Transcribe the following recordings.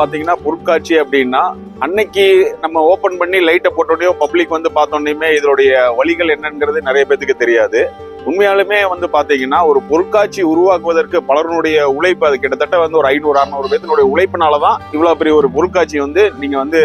பார்த்தீங்கன்னா பொருட்காட்சி அப்படின்னா அன்னைக்கு நம்ம ஓபன் பண்ணி லைட்டை போட்டோடனே பப்ளிக் வந்து பார்த்தோன்னே இதனுடைய வழிகள் என்னங்கிறது நிறைய பேத்துக்கு தெரியாது. உண்மையாலுமே வந்து பார்த்தீங்கன்னா ஒரு பொருட்காட்சி உருவாக்குவதற்கு பலருடைய உழைப்பு அது கிட்டத்தட்ட வந்து ஒரு ஐநூறு அறுநூறு பேத்தினுடைய உழைப்பினால தான் இவ்வளோ பெரிய ஒரு பொருட்காட்சி வந்து நீங்கள் வந்து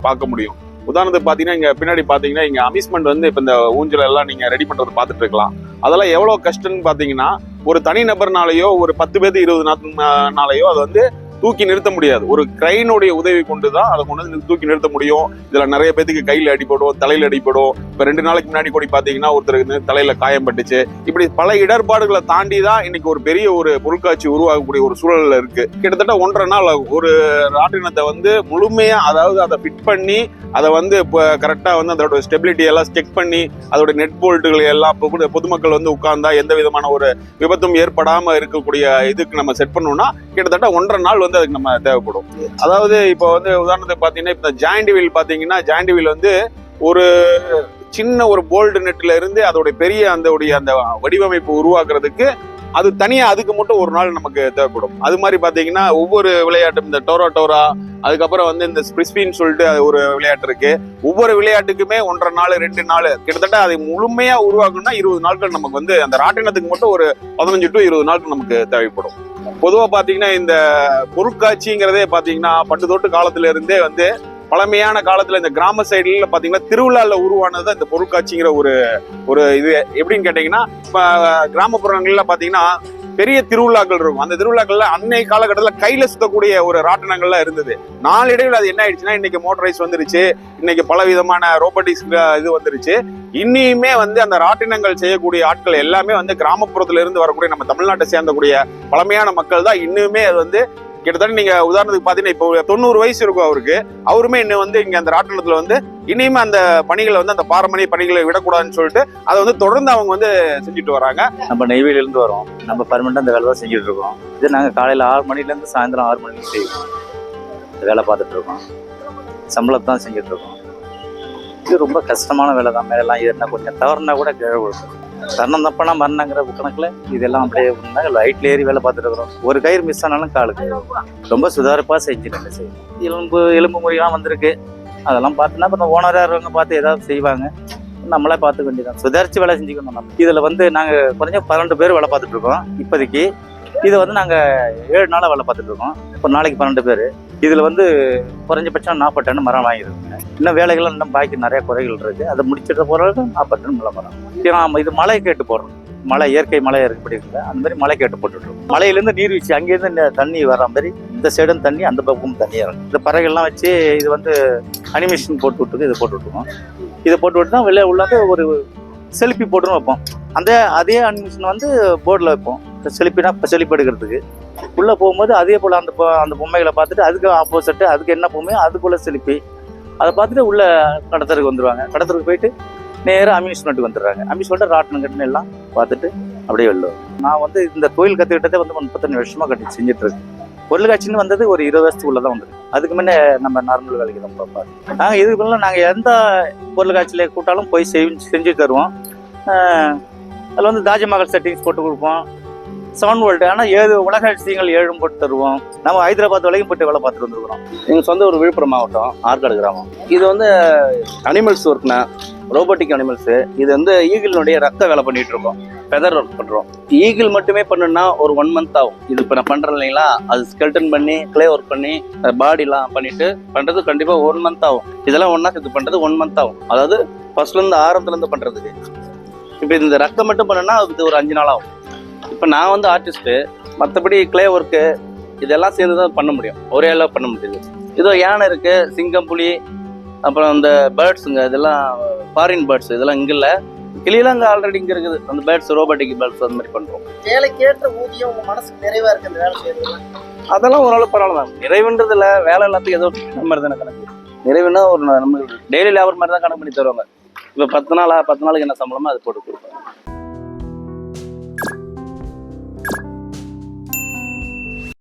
பார்க்க முடியும். உதாரணத்துக்கு பார்த்தீங்கன்னா இங்கே பின்னாடி பார்த்தீங்கன்னா இங்கே அம்யூஸ்மெண்ட் வந்து இப்போ இந்த ஊஞ்சல் எல்லாம் நீங்கள் ரெடி பண்ணுறது பார்த்துட்டு இருக்கலாம். அதெல்லாம் எவ்வளோ கஷ்டம்னு பார்த்தீங்கன்னா ஒரு தனி நபர்னாலேயோ ஒரு பத்து பேர்த்து இருபது நா- நாளையோ அது வந்து தூக்கி நிறுத்த முடியாது. ஒரு கிரைனுடைய உதவி கொண்டு தான் அதை கொண்டு வந்து தூக்கி நிறுத்த முடியும். இதில் நிறைய பேத்துக்கு கையில் அடிபடும் தலையில் அடிபடும். இப்ப ரெண்டு நாளைக்கு முன்னாடி கூட பாத்தீங்கன்னா ஒருத்தருக்கு வந்து தலையில காயம் பட்டுச்சு. இப்படி பல இடர்பாடுகளை தாண்டி தான் இன்னைக்கு ஒரு பெரிய ஒரு பொருட்காட்சி உருவாகக்கூடிய ஒரு சூழல்ல இருக்கு. கிட்டத்தட்ட ஒன்றரை நாள் ஒரு ராட்டினத்தை வந்து முழுமையா அதாவது அதை ஃபிட் பண்ணி அதை வந்து இப்போ கரெக்டா வந்து அதோட ஸ்டெபிலிட்டி எல்லாம் செக் பண்ணி அதோட நெட் போல்ட்டுகள் எல்லாம் பொதுமக்கள் வந்து உட்கார்ந்தா எந்த விதமான ஒரு விபத்தும் ஏற்படாம இருக்கக்கூடிய இதுக்கு நம்ம செட் பண்ணோம்னா கிட்டத்தட்ட ஒன்றரை நாள் வந்து அதுக்கு நம்ம தேவைப்படும். அதாவது இப்போ வந்து உதாரணத்துக்கு பாத்தீங்கன்னா இப்போ ஜாயிண்ட் வீல் பாத்தீங்கன்னா ஜாயிண்ட் வீல் வந்து ஒரு சின்ன ஒரு போல்டு நெட்ல இருந்து அதோட பெரிய அந்த உடைய அந்த வடிவமைப்பு உருவாக்குறதுக்கு அது தனியா அதுக்கு மட்டும் ஒரு நாள் நமக்கு தேவைப்படும். அது மாதிரி பாத்தீங்கன்னா ஒவ்வொரு விளையாட்டும் இந்த டோரா டோரா அதுக்கப்புறம் வந்து இந்த ஸ்பிரிஸ்பின்னு சொல்லிட்டு அது ஒரு விளையாட்டு இருக்கு. ஒவ்வொரு விளையாட்டுக்குமே ஒன்றரை நாள் ரெண்டு நாள் கிட்டத்தட்ட அதை முழுமையா உருவாக்கணும்னா இருபது நாட்கள் நமக்கு வந்து அந்த ராட்டினத்துக்கு மட்டும் ஒரு பதினஞ்சு டு இருபது நாட்கள் நமக்கு தேவைப்படும். பொதுவா பாத்தீங்கன்னா இந்த பொருட்காட்சிங்கிறதே பாத்தீங்கன்னா பட்டு தொட்டு காலத்துல இருந்தே வந்து பழமையான காலத்துல இந்த கிராம சைடுல பாத்தீங்கன்னா திருவிழால உருவானது இந்த பொருட்காட்சிங்கிற ஒரு ஒரு இது. எப்படின்னு கேட்டீங்கன்னா இப்ப கிராமப்புறங்கள்ல பாத்தீங்கன்னா பெரிய திருவிழாக்கள் இருக்கும். அந்த திருவிழாக்கள்ல அன்னை காலகட்டத்துல கையில சுத்தக்கூடிய ஒரு ராட்டனங்கள்லாம் இருந்தது. நாளடைவில் அது என்ன ஆயிடுச்சுன்னா இன்னைக்கு மோட்டரைஸ் வந்துருச்சு. இன்னைக்கு பல விதமான ரோபோட்டிக்ஸ் இது வந்துருச்சு. இன்னியுமே வந்து அந்த ராட்டினங்கள் செய்யக்கூடிய ஆட்கள் எல்லாமே வந்து கிராமப்புறத்துல இருந்து வரக்கூடிய நம்ம தமிழ்நாட்டை சேர்ந்தக்கூடிய பழமையான மக்கள் தான். இன்னுமே அது வந்து கிட்டத்தட்ட நீங்க உதாரணத்துக்கு பாத்தீங்கன்னா இப்போ தொண்ணூறு வயசு இருக்கும் அவருக்கு. அவருமே இன்னும் வந்து இங்க அந்த ராட்டினத்துல வந்து இனியுமே அந்த பணிகளை வந்து அந்த பாரம்பரிய பணிகளை விடக்கூடாதுன்னு சொல்லிட்டு அதை வந்து தொடர்ந்து அவங்க வந்து செஞ்சுட்டு வராங்க. நம்ம நெய்வேலியிலேருந்து வரோம். நம்ம பர்மனெண்ட்டாக அந்த வேலை தான் செஞ்சுட்டு இருக்கோம். இது நாங்கள் காலையில் ஆறு மணிலேருந்து சாயந்தரம் ஆறு மணிக்கு செய்வோம். வேலை பார்த்துட்டு இருக்கோம். சம்பளத்தை தான் செஞ்சுட்டு இருக்கோம். இது ரொம்ப கஷ்டமான வேலை தான் மேலாம் ஏறினா கொஞ்சம் தவறுனா கூட கீழே கொடுக்கும் தன்னம் தப்பனா மரணங்கிற கணக்கில் இதெல்லாம் அப்படியே லைட்ல ஏறி வேலை பார்த்துட்டு இருக்கிறோம். ஒரு கயிறு மிஸ் ஆனாலும் காலுக்கு. ரொம்ப சுதாரிப்பாக செஞ்சு எலும்பு எலும்பு முறையெல்லாம் வந்திருக்கு. அதெல்லாம் பார்த்தோன்னா இப்போ ஓனராக இருக்கவங்க பார்த்து ஏதாவது செய்வாங்க. நம்மளே பார்த்துக்க வேண்டியதான் சுதாரித்து வேலை செஞ்சுக்கணும் நம்ம. இதில் வந்து நாங்கள் குறைஞ்ச பன்னெண்டு பேர் வேலை பார்த்துட்டு இருக்கோம். இப்போதைக்கு இதை வந்து நாங்கள் ஏழு நாளாக வேலை பார்த்துட்டு இருக்கோம். நாளைக்கு பன்னெண்டு பேர். இதில் வந்து குறைஞ்சபட்சம் நாற்பது டன் மரம் வாங்கியிருக்குங்க. இன்னும் வேலைகள்லாம் இன்னும் பாக்கி நிறைய குறைகள் இருக்குது அதை முடிச்சிட்ட போகிறது நாற்பது டன் மலை மரம். ஏன்னா இது மழை கேட்டு போடுறோம். மழை இயற்கை மழை இருக்கப்படி இருக்குல்ல அந்த மாதிரி மழை கேட்டு போட்டுட்ருக்கோம் மலையிலேருந்து நீர்வீழ்ச்சி அங்கேருந்து இந்த தண்ணி வர மாதிரி இந்த சைடும் தண்ணி அந்த பக்கமும் தண்ணியாக இருக்கும் இந்த பறவைகள்லாம் வச்சு இது வந்து அனிமேஷன் போட்டு விட்டுருக்கு இது போட்டு விட்டுருக்கோம் இதை போட்டு விட்டு தான் வெளியே உள்ளாந்து ஒரு செல்ஃபி போட்டுன்னு வைப்போம். அந்த அதே அனிமேஷன் வந்து போர்டில் வைப்போம். செழிப்பினா செல்ஃபினா இப்போ எடுக்கிறதுக்கு உள்ளே போகும்போது அதே போல் அந்த அந்த பொம்மைகளை பார்த்துட்டு அதுக்கு ஆப்போசிட்டு அதுக்கு என்ன பொம்மையோ அதுக்குள்ளே செழிப்பி. அதை பார்த்துட்டு உள்ள கடத்தருக்கு வந்துடுவாங்க கடத்தருக்கு போயிட்டு நேராக அம்யூஸ்மெண்ட்டுக்கு வந்துடுறாங்க. அம்யூஸ்மெண்ட்டு ராட்டினம் கட்டின எல்லாம் பார்த்துட்டு அப்படியே வெளில நான் வந்து இந்த கோயில் கற்றுக்கிட்டதே வந்து முப்பத்தஞ்சு வருஷமாக கட்டி செஞ்சுட்டு இருக்கேன் வந்தது ஒரு இருபது வருஷத்துக்குள்ள தான் வந்தது. அதுக்கு முன்னே நம்ம நார்மல் வேலைக்கு தான் பார்ப்பாரு நாங்கள் இதுக்கு முன்னே நாங்கள் எந்த பொருள்காட்சியில் கூட்டாலும் போய் செஞ்சு செஞ்சு தருவோம். அதில் வந்து தாஜ்மஹால் செட்டிங்ஸ் போட்டு கொடுப்போம். செவன் வோல்ட் ஆனால் ஏழு உலக அதிசயங்கள் ஏழும் போட்டு தருவோம். நம்ம ஹைதராபாத் வரைக்கும் போட்டு வேலை பார்த்துட்டு வந்துருக்குறோம். எங்கள் சொந்த ஒரு விழுப்புரம் மாவட்டம் ஆற்காடு கிராமம். இது வந்து அனிமல்ஸ் ஒர்க்னா ரோபோட்டிக் அனிமல்ஸு இது வந்து ஈகிளினுடைய ரத்த வேலை பண்ணிட்டு இருக்கோம். ஃபெதர் ஒர்க் பண்ணுறோம் ஈகிள் மட்டுமே பண்ணுன்னா ஒரு ஒன் மந்த் ஆகும். இது இப்போ நான் பண்ணுறேன் இல்லைங்களா? அது ஸ்கெல்டன் பண்ணி க்ளே ஒர்க் பண்ணி பாடிலாம் பண்ணிட்டு பண்ணுறது கண்டிப்பாக ஒன் மந்த் ஆகும். இதெல்லாம் ஒன்றா இது பண்ணுறது ஒன் மந்த் ஆகும். அதாவது ஃபர்ஸ்ட்லேருந்து ஆரம்பத்துலேருந்து பண்ணுறதுக்கு இப்போ இந்த ரத்தம் மட்டும் பண்ணுன்னா அதுக்கு ஒரு அஞ்சு நாள் ஆகும். இப்போ நான் வந்து ஆர்டிஸ்ட்டு மற்றபடி க்ளே ஒர்க்கு இதெல்லாம் சேர்ந்து தான் பண்ண முடியும். ஒரே அளவு பண்ண முடியுது. இதோ யானை இருக்கு சிங்கம் புலி அப்புறம் இந்த பேர்ட்ஸுங்க இதெல்லாம் ஃபாரின் பேர்ட்ஸ் இதெல்லாம் இங்கே இல்லை. கிளியெல்லாம் இங்கே ஆல்ரெடி இங்கே இருக்குது. அந்த பேர்ட்ஸ் ரோபோட்டிக் பேர்ட்ஸ் அந்த மாதிரி பண்ணுறோம் வேலைக்கேற்ற ஊதியம் உங்க மனசுக்கு நிறைவா இருக்கு அந்த வேலை செய்யறது அதெல்லாம் ஓரளவு பரவாயில்ல தான் நிறைவுன்றதுல வேலை எல்லாத்துக்கும் ஏதோ மாதிரி தானே கணக்கு. நிறைவுன்னா ஒரு நம்ம டெய்லி லேபர் மாதிரி தான் கணக்கு பண்ணி தருவாங்க. இப்போ பத்து நாளா பத்து நாளுக்கு என்ன சம்பளமோ அது போட்டு கொடுப்போம்